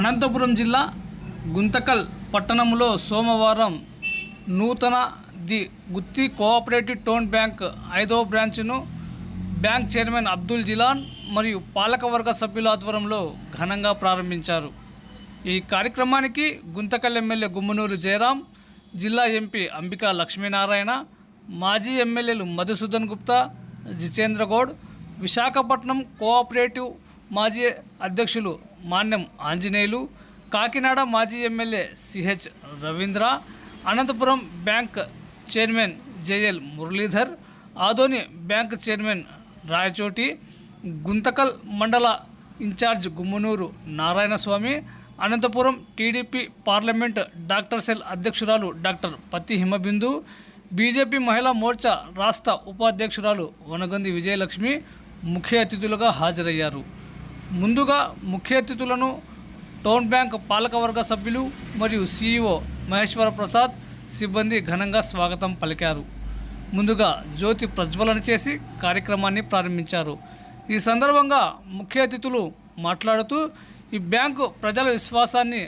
అనంతపురం జిల్లా గుంతకల్ పట్టణంలో సోమవారం నూతన the Gooty cooperative town bank ఐదవ బ్రాంచ్ను బ్యాంక్ చైర్మన్ అబ్దుల్ జిలాన్ మరియు పాలకవర్గ సభ్యుల ఆధ్వర్యంలో ఘనంగా ప్రారంభించారు. ఈ కార్యక్రమానికి గుంతకల్ ఎమ్మెల్యే గుమ్మనూరు జయరాం జిల్లా ఎంపీ అంబికా లక్ష్మీనారాయణ మాజీ ఎమ్మెల్యేలు మధుసూదన్ గుప్తా జితేంద్ర గౌడ్ విశాఖపట్నం కోఆపరేటివ్ మాజీ అధ్యక్షులు మాన్యం ఆంజనేయులు కాకినాడ మాజీ MLA CH Ravindra Anantapur bank chairman JL Muralidhar Adoni bank chairman Rayachoti Guntakal మండల in charge Gummanur Narayanaswamy Anantapur TDP parliament doctor cell అధ్యక్షురాలు డాక్టర్ పత్తి హిమబిందు బీజేపీ మహిళా మోర్చా రాష్ట్ర ఉపాధ్యక్షురాలు వనగంది విజయలక్ష్మి ముఖ్య అతిథులుగా హాజరయ్యారు. ముందుగా ముఖ్య అతిథులను టౌన్ బ్యాంక్ పాలకవర్గ సభ్యులు మరియు సీఈఓ మహేశ్వర ప్రసాద్ సిబ్బంది ఘనంగా స్వాగతం పలికారు. ముందుగా జ్యోతి ప్రజ్వలన చేసి కార్యక్రమాన్ని ప్రారంభించారు. ఈ సందర్భంగా ముఖ్య అతిథులు మాట్లాడుతూ ఈ బ్యాంకు ప్రజల విశ్వాసాన్ని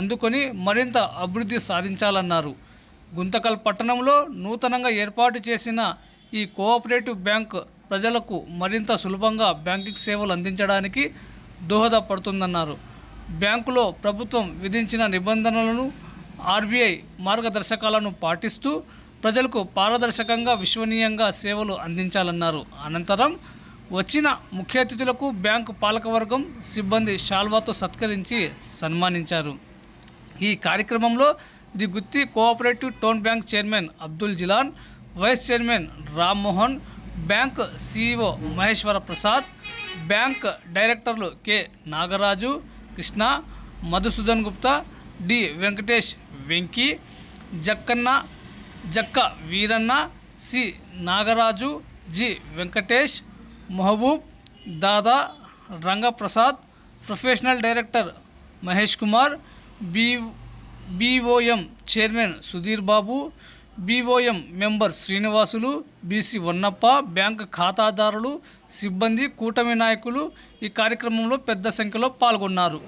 అందుకొని మరింత అభివృద్ధి సాధించాలన్నారు. గుంతకల్ పట్టణంలో నూతనంగా ఏర్పాటు చేసిన ఈ కోఆపరేటివ్ బ్యాంక్ ప్రజలకు మరింత సులభంగా బ్యాంకింగ్ సేవలు అందించడానికి దోహదపడుతుందన్నారు. బ్యాంకులో ప్రభుత్వం విధించిన నిబంధనలను ఆర్బీఐ మార్గదర్శకాలను పాటిస్తూ ప్రజలకు పారదర్శకంగా విశ్వనీయంగా సేవలు అందించాలన్నారు. అనంతరం వచ్చిన ముఖ్య అతిథులకు బ్యాంకు పాలకవర్గం సిబ్బంది షాల్వాతో సత్కరించి సన్మానించారు. ఈ కార్యక్రమంలో the Gooty cooperative town bank chairman Abdul Jilan vice chairman Rammohan bank CEO Maheshwara Prasad bank డైరెక్టర్లు K. Nagaraju Krishna Madhusudan Gupta D. Venkatesh Venky Jakkanna Jakka Veeranna C. Nagaraju G. Venkatesh Mahaboob Dada Rangaprasad professional director Mahesh Kumar B. BOM chairman Sudheer Babu BOM member Srinivasulu BC Vannappa bank ఖాతాదారులు సిబ్బంది కూటమి నాయకులు ఈ కార్యక్రమంలో పెద్ద సంఖ్యలో పాల్గొన్నారు.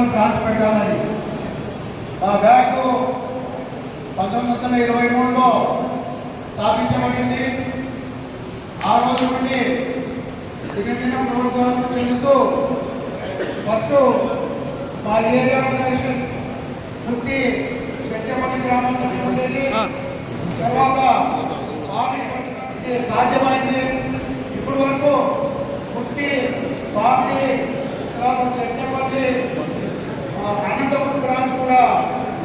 మేము పుస్తకంలో పెట్టాలని మా బ్యాంకు పంతొమ్మిది వందల ఇరవై మూడులో స్థాపించబడింది. ఆ రోజు నుండి దినదినం ప్రభుత్వాలకు చెందుతూ ఫస్ట్ మా ఏరియా ఆర్గనైజేషన్ పూర్తి చెట్టపల్లి గ్రామంలో ఉండేది. తర్వాత సాధ్యమైంది. ఇప్పుడు వరకు పుట్టి పార్టీ తర్వాత చెట్టపల్లి అనంతపురం బ్రాంచ్ కూడా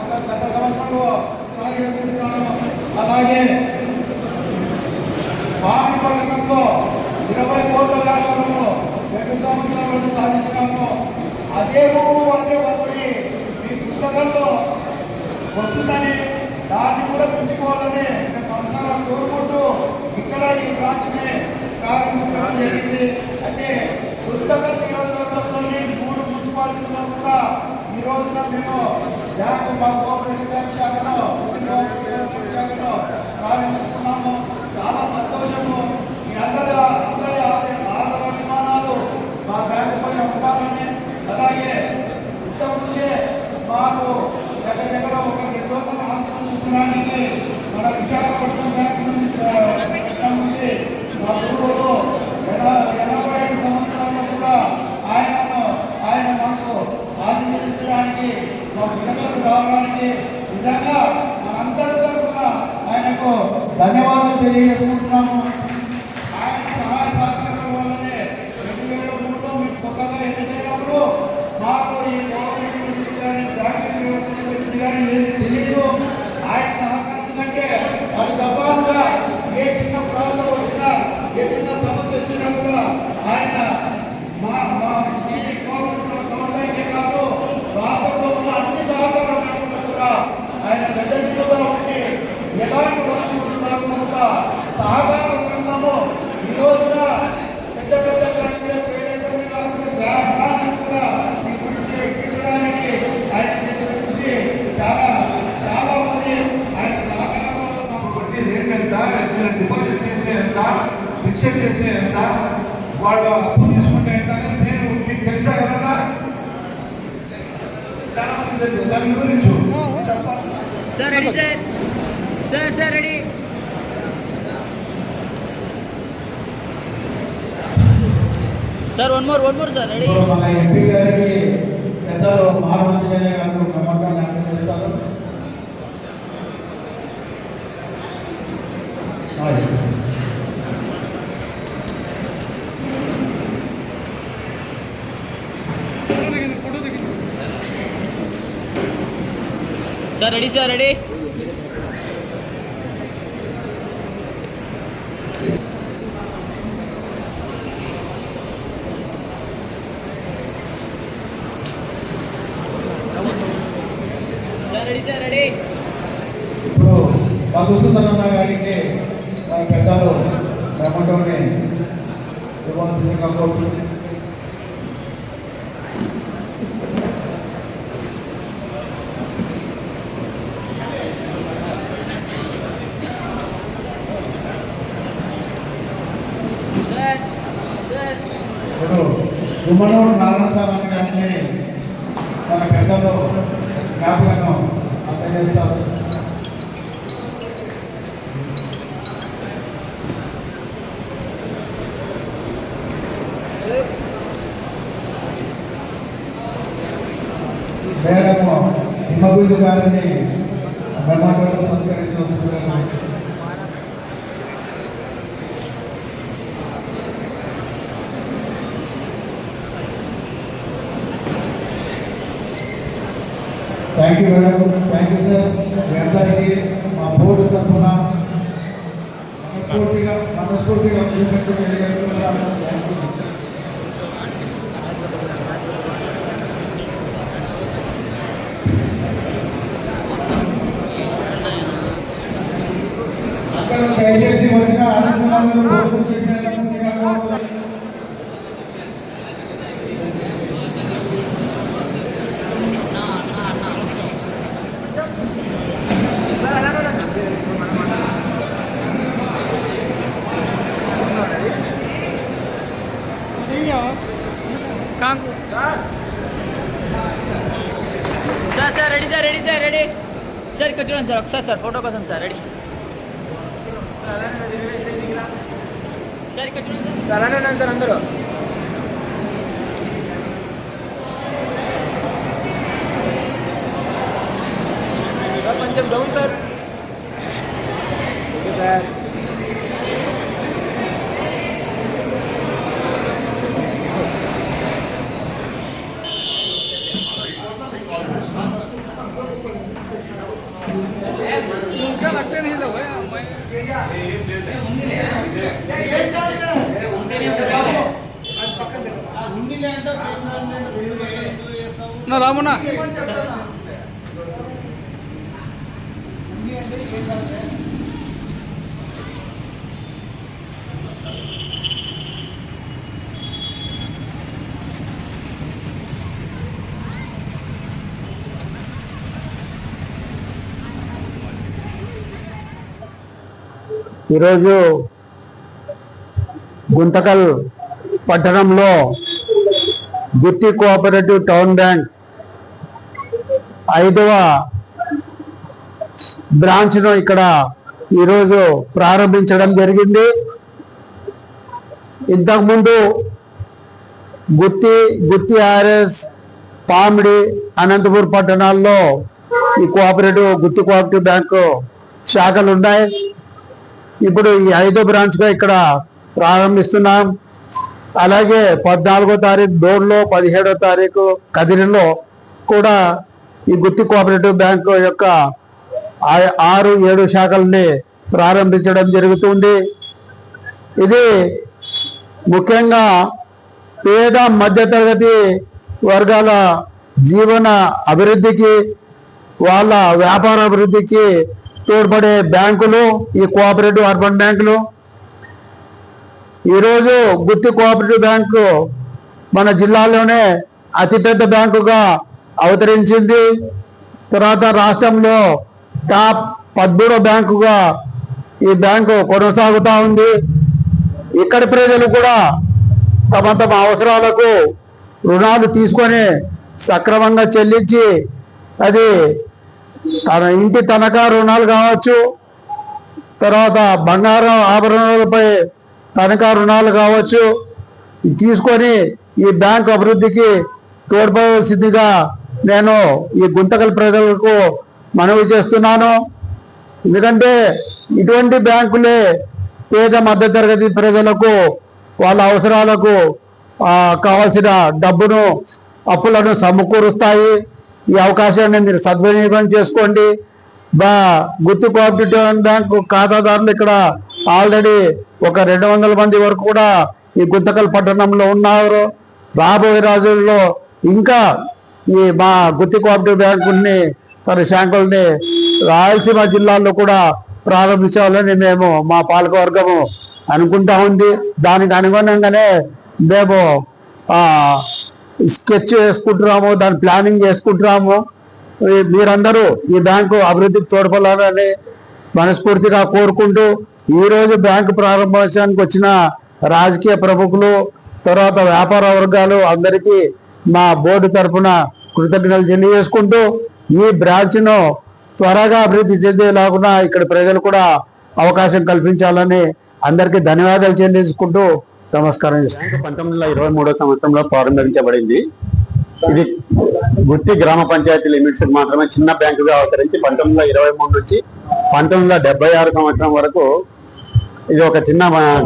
ఒక గత సంవత్సరంలో స్టార్ట్ చేసుకుంటున్నాను. అలాగే పార్టీ పథకంలో ఇరవై కోట్ల వ్యాపారము రెండు సంవత్సరాలు సాధించినాము. అదే ఊపు అదే ఒత్తిడి మీ పుస్తకంలో వస్తుందని దాన్ని కూడా పెంచుకోవాలని మనసారా కోరుకుంటూ ఇక్కడ ఈ బ్రాంచ్ని ప్రారంభించడం జరిగింది అంటే పుస్తకం నియోజకవర్గంలోని మూడు మున్సిపాలిటీల్లో కూడా ఈ రోజున మేము బ్యాంకు మా కోఆపరేటివ్ బ్యాంక్ శాఖను కోఆపరేటివ్ బ్యాంక్ ప్రారంభించుకున్నాము చాలా సంతోషము మీ అందరి అందరి మా బ్యాంకు పైన ఉండాలని అలాగే ఇంతకుముందే మాకు దగ్గర దగ్గర ఒక రెండు మన విశాఖపట్నం బ్యాంక్ నుండి మా ఊరు ధన్యవాదాలు తెలియజేసుకుంటున్నాము ఆయన సహాయ సహకారం వల్లనే రెండు వేల మూడులో మీకు కొత్తగా ఎన్నికైనప్పుడు మాకు ఈ కోఆపరేటివ్ గురించి కానీ బ్యాంకింగ్ వ్యవస్థ గురించి కానీ ఏమి తెలియదు ఆయన సహకరించినట్టే అది దఫాలుగా ఏ చిన్న ప్రాబ్లం వచ్చినా ఏ చిన్న సమస్య వచ్చినా కూడా ఆయన మా మా ఈ కోఆపరేటివ్ గవర్నమెంటే కాదు రాష్ట్రంలో ఉన్న అన్ని సహకారం లేకుండా కూడా ఆయన పెద్ద దిగుగా ఉండి ఎలాంటి వస్తువులు రాకుండా సహకారం ఉన్నాము ఈ రోజున పెద్ద పెద్ద బ్యాంకులు ఫెయిల్ అయిపోయిన కాకుండా బ్రాంచ్లు కూడా ఈ గురించి పెట్టడానికి ఆయన చేసిన కృషి చాలా చాలా మంది ఆయన సహకారంలో మాకు వడ్డీ రేట్ ఎంత మీరు డిపాజిట్ చేసే ఎంత ఫిక్సెడ్ చేసే ఎంత? వాళ్ళు అప్పు తీసుకుంటే ఎంత నేను మీకు తెలుసా ఎవరన్నా? చాలా మంది తెలియదు దాని గురించి sir ready sir. Sir sir ready. Sir one more one more sir ready. మన ఎంపీ గారికి పెద్దలు మహామంత్రి గారు నమ్మకాన్ని అందజేస్తారు hi. Sir ready sir ready. Sir ready sir గారికి మన పెద్దలు బ్రహ్మటోని ఇవ్వాల్సిందిగా కోరుతున్నాను సార్ సార్ ఇప్పుడు గుమ్మనూరు నారాయణస్వామి గారిని మన పెద్దలు జ్ఞాపకను అందజేస్తారు. మేడము హిమబిందు గారిని బ్రహ్మాండంలో సత్కరించి వస్తున్నారు thank you madam thank you sir మీ అందరికీ మా బోర్డు తరఫున మనస్ఫూర్తిగా మనస్ఫూర్తిగా కృతజ్ఞతలు తెలియజేస్తున్నాను. దయచేసి వచ్చిన అనుకున్నాను కోరుకుంటూ చేసేటట్టుగా కోరుతున్నాను. కాంకు sir sir ready sir ready sir ready sir ఇక్కడ చూడండి సార్ ఒకసారి సార్ ఫోటో కోసం సార్ రెడీ. సార్ ఇక్కడ చూడండి సార్. అలానే ఉన్నాను సార్ అందరూ. కొంచెం డౌన్ సార్ ఓకే సార్ ఈరోజు గుంతకల్ పట్టణంలో గుత్తి కోఆపరేటివ్ టౌన్ బ్యాంక్ ఐదవ బ్రాంచ్ను ఇక్కడ ఈరోజు ప్రారంభించడం జరిగింది. ఇంతకుముందు గుత్తి గుత్తి ఆర్ఎస్ పామిడి అనంతపూర్ పట్టణాల్లో ఈ కోఆపరేటివ్ గుత్తి కోఆపరేటివ్ బ్యాంకు శాఖలు ఉన్నాయి ఇప్పుడు ఈ ఐదో బ్రాంచ్గా ఇక్కడ ప్రారంభిస్తున్నాం. అలాగే పద్నాలుగో తారీఖు డోర్లో పదిహేడో తారీఖు కదిరిలో కూడా ఈ గుత్తి కోఆపరేటివ్ బ్యాంకు యొక్క ఆరు ఏడు శాఖల్ని ప్రారంభించడం జరుగుతుంది. ఇది ముఖ్యంగా పేద మధ్యతరగతి వర్గాల జీవన అభివృద్ధికి వాళ్ళ వ్యాపార అభివృద్ధికి తోడ్పడే బ్యాంకులు ఈ కోఆపరేటివ్ అర్బన్ బ్యాంకులు. ఈరోజు గుత్తి కోఆపరేటివ్ బ్యాంకు మన జిల్లాలోనే అతిపెద్ద బ్యాంకుగా అవతరించింది. తర్వాత రాష్ట్రంలో టాప్ పద్మూడో బ్యాంకుగా ఈ బ్యాంకు కొనసాగుతూ ఉంది. ఇక్కడి ప్రజలు కూడా తమ తమ అవసరాలకు రుణాలు తీసుకొని సక్రమంగా చెల్లించి అది తన ఇంటి తనఖా రుణాలు కావచ్చు తర్వాత బంగారం ఆభరణాలపై తనఖా రుణాలు కావచ్చు తీసుకొని ఈ బ్యాంక్ అభివృద్ధికి తోడ్పడవలసిందిగా నేను ఈ గుంతకల్ ప్రజలకు మనవి చేస్తున్నాను. ఎందుకంటే ఇటువంటి బ్యాంకులే పేద మధ్యతరగతి ప్రజలకు వాళ్ళ అవసరాలకు కావలసిన కావాల్సిన డబ్బును అప్పులను సమకూరుస్తాయి. ఈ అవకాశాన్ని మీరు సద్వినియోగం చేసుకోండి. బా గుర్తు కోఆపరేటివ్ బ్యాంకు ఖాతాదారులు ఇక్కడ ఆల్రెడీ ఒక రెండు వందల మంది వరకు కూడా ఈ గుంతకల్ పట్టణంలో ఉన్నారు. రాబోయే రోజుల్లో ఇంకా ఈ మా గుత్తి కోఆపరేటివ్ బ్యాంకుని మరి శాంకుల్ని రాయలసీమ జిల్లాల్లో కూడా ప్రారంభించాలని మేము మా పాలకవర్గము అనుకుంటా ఉంది. దానికి అనుగుణంగానే మేము స్కెచ్ చేసుకుంటున్నాము దాని ప్లానింగ్ చేసుకుంటున్నాము మీరందరూ ఈ బ్యాంకు అభివృద్ధికి తోడ్పడాలని మనస్ఫూర్తిగా కోరుకుంటూ ఈరోజు బ్యాంకు ప్రారంభోత్సవానికి వచ్చిన రాజకీయ ప్రముఖులు తర్వాత వ్యాపార వర్గాలు అందరికీ మా బోర్డు తరఫున కృతజ్ఞతలు తెలియజేసుకుంటూ ఈ బ్రాంచ్ను త్వరగా అభివృద్ధి చెందేలాగున ఇక్కడ ప్రజలు కూడా అవకాశం కల్పించాలని అందరికీ ధన్యవాదాలు చెల్లించుకుంటూ నమస్కారం చేస్తాను పంతొమ్మిది వందల ఇరవై మూడో సంవత్సరంలో ప్రారంభించబడింది. ఇది గుత్తి గ్రామ పంచాయతీ లిమిట్స్ మాత్రమే చిన్న బ్యాంకుగా అవతరించి పంతొమ్మిది వందల ఇరవై మూడు నుంచి పంతొమ్మిది వందల డెబ్బై ఆరు సంవత్సరం వరకు ఇది ఒక చిన్న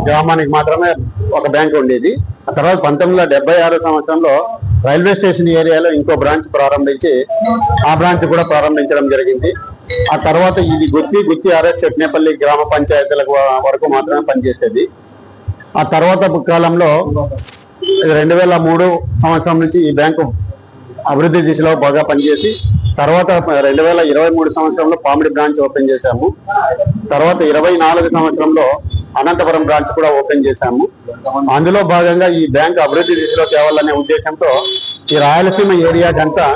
గ్రామానికి మాత్రమే ఒక బ్యాంక్ ఉండేది. ఆ తర్వాత పంతొమ్మిది వందల డెబ్బై ఆరు సంవత్సరంలో రైల్వే స్టేషన్ ఏరియాలో ఇంకో బ్రాంచ్ ప్రారంభించి ఆ బ్రాంచ్ కూడా ప్రారంభించడం జరిగింది. ఆ తర్వాత ఇది గుత్తి గుత్తి ఆర్ఎస్ చెట్నేపల్లి గ్రామ పంచాయతీలకు వరకు మాత్రమే పనిచేసేది. ఆ తర్వాత కాలంలో రెండు వేల మూడు సంవత్సరం నుంచి ఈ బ్యాంకు అభివృద్ధి దిశలో బాగా పనిచేసి తర్వాత రెండు వేల ఇరవై మూడు సంవత్సరంలో పామిడి బ్రాంచ్ ఓపెన్ చేశాము. తర్వాత ఇరవై నాలుగు సంవత్సరంలో అనంతపురం బ్రాంచ్ కూడా ఓపెన్ చేశాము. అందులో భాగంగా ఈ బ్యాంక్ అభివృద్ధి దిశలో తేవాలనే ఉద్దేశంతో ఈ రాయలసీమ ఏరియాకంతా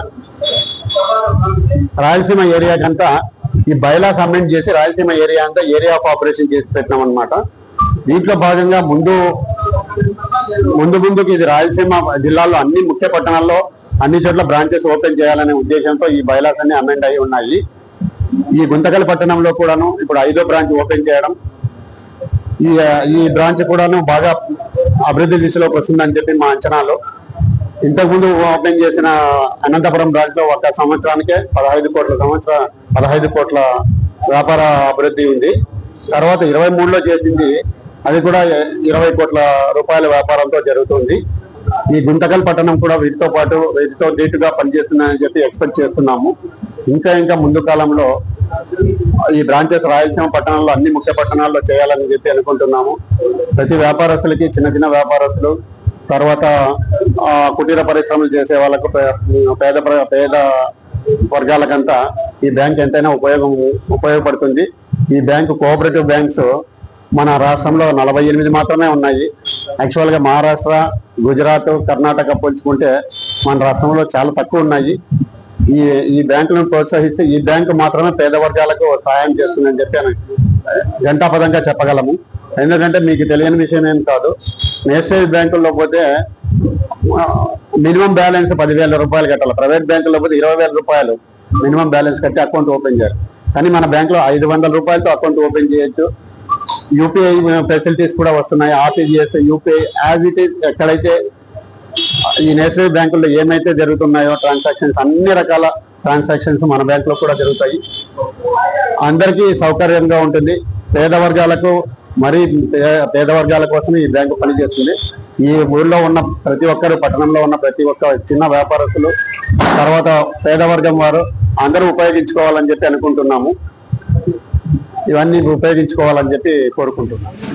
రాయలసీమ ఏరియాకంతా ఈ బైలాస్ అమెండ్ చేసి రాయలసీమ ఏరియా అంతా ఏరియా ఆఫ్ ఆపరేషన్ చేసి పెట్టినాం అనమాట దీంట్లో భాగంగా ముందు ముందు ముందుకు ఇది రాయలసీమ జిల్లాలో అన్ని ముఖ్య పట్టణాల్లో అన్ని చోట్ల బ్రాంచెస్ ఓపెన్ చేయాలనే ఉద్దేశంతో ఈ బైలాస్ అన్ని అమెండ్ అయి ఉన్నాయి. ఈ గుంతకల్ పట్టణంలో కూడాను ఇప్పుడు ఐదో బ్రాంచ్ ఓపెన్ చేయడం ఈ ఈ బ్రాంచ్ కూడాను బాగా అభివృద్ధి దిశలోకి వస్తుందని చెప్పి మా అంచనాలు. ఇంతకుముందు ఓపెన్ చేసిన అనంతపురం బ్రాంచ్లో ఒక సంవత్సరానికే పదహైదు కోట్ల సంవత్సర పదహైదు కోట్ల వ్యాపార అభివృద్ధి ఉంది. తర్వాత ఇరవై మూడులో చేసింది అది కూడా ఇరవై కోట్ల రూపాయల వ్యాపారంతో జరుగుతుంది. ఈ గుంతకల్ పట్టణం కూడా వీటితో పాటు వీటితో ధీటుగా పనిచేస్తుందని చెప్పి ఎక్స్పెక్ట్ చేస్తున్నాము. ఇంకా ఇంకా ముందు కాలంలో ఈ బ్రాంచెస్ రాయలసీమ పట్టణాల్లో అన్ని ముఖ్య పట్టణాల్లో చేయాలని చెప్పి అనుకుంటున్నాము. ప్రతి వ్యాపారస్తులకి చిన్న చిన్న వ్యాపారస్తులు తర్వాత కుటీర పరిశ్రమలు చేసే వాళ్ళకు పేద ప్ర- పేద వర్గాలకంతా ఈ బ్యాంక్ ఎంతైనా ఉపయోగం ఉపయోగపడుతుంది. ఈ బ్యాంకు కోఆపరేటివ్ బ్యాంక్స్ మన రాష్ట్రంలో నలభై ఎనిమిది మాత్రమే ఉన్నాయి. యాక్చువల్గా మహారాష్ట్ర గుజరాత్ కర్ణాటక పోల్చుకుంటే మన రాష్ట్రంలో చాలా తక్కువ ఉన్నాయి. ఈ ఈ బ్యాంకులను ప్రోత్సహిస్తే ఈ బ్యాంకు మాత్రమే పేద వర్గాలకు సహాయం చేస్తుందని చెప్పి ఘంటాపదంగా చెప్పగలము. ఎందుకంటే మీకు తెలియని విషయం ఏం కాదు. నేషనల్ బ్యాంకుల్లో పోతే మినిమం బ్యాలెన్స్ పదివేల రూపాయలు కట్టాలి. ప్రైవేట్ బ్యాంకుల్లో పోతే ఇరవై వేల రూపాయలు మినిమం బ్యాలెన్స్ కట్టి అకౌంట్ ఓపెన్ చేయాలి. కానీ మన బ్యాంకులో ఐదు వందల రూపాయలతో అకౌంట్ ఓపెన్ చేయొచ్చు. యూపీఐ ఫెసిలిటీస్ కూడా వస్తున్నాయి. RTGS UPI as it is ఎక్కడైతే ఈ నేషనల్ బ్యాంకుల్లో ఏమైతే జరుగుతున్నాయో ట్రాన్సాక్షన్స్ అన్ని రకాల ట్రాన్సాక్షన్స్ మన బ్యాంకులో కూడా జరుగుతాయి. అందరికీ సౌకర్యంగా ఉంటుంది. పేద వర్గాలకు మరీ పేద వర్గాల కోసం ఈ బ్యాంకు పనిచేస్తుంది. ఈ ఊళ్ళో ఉన్న ప్రతి ఒక్కరు పట్టణంలో ఉన్న ప్రతి ఒక్క చిన్న వ్యాపారస్తులు తర్వాత పేదవర్గం వారు అందరూ ఉపయోగించుకోవాలని చెప్పి అనుకుంటున్నాము. ఇవన్నీ ఉపయోగించుకోవాలని చెప్పి కోరుకుంటున్నాను.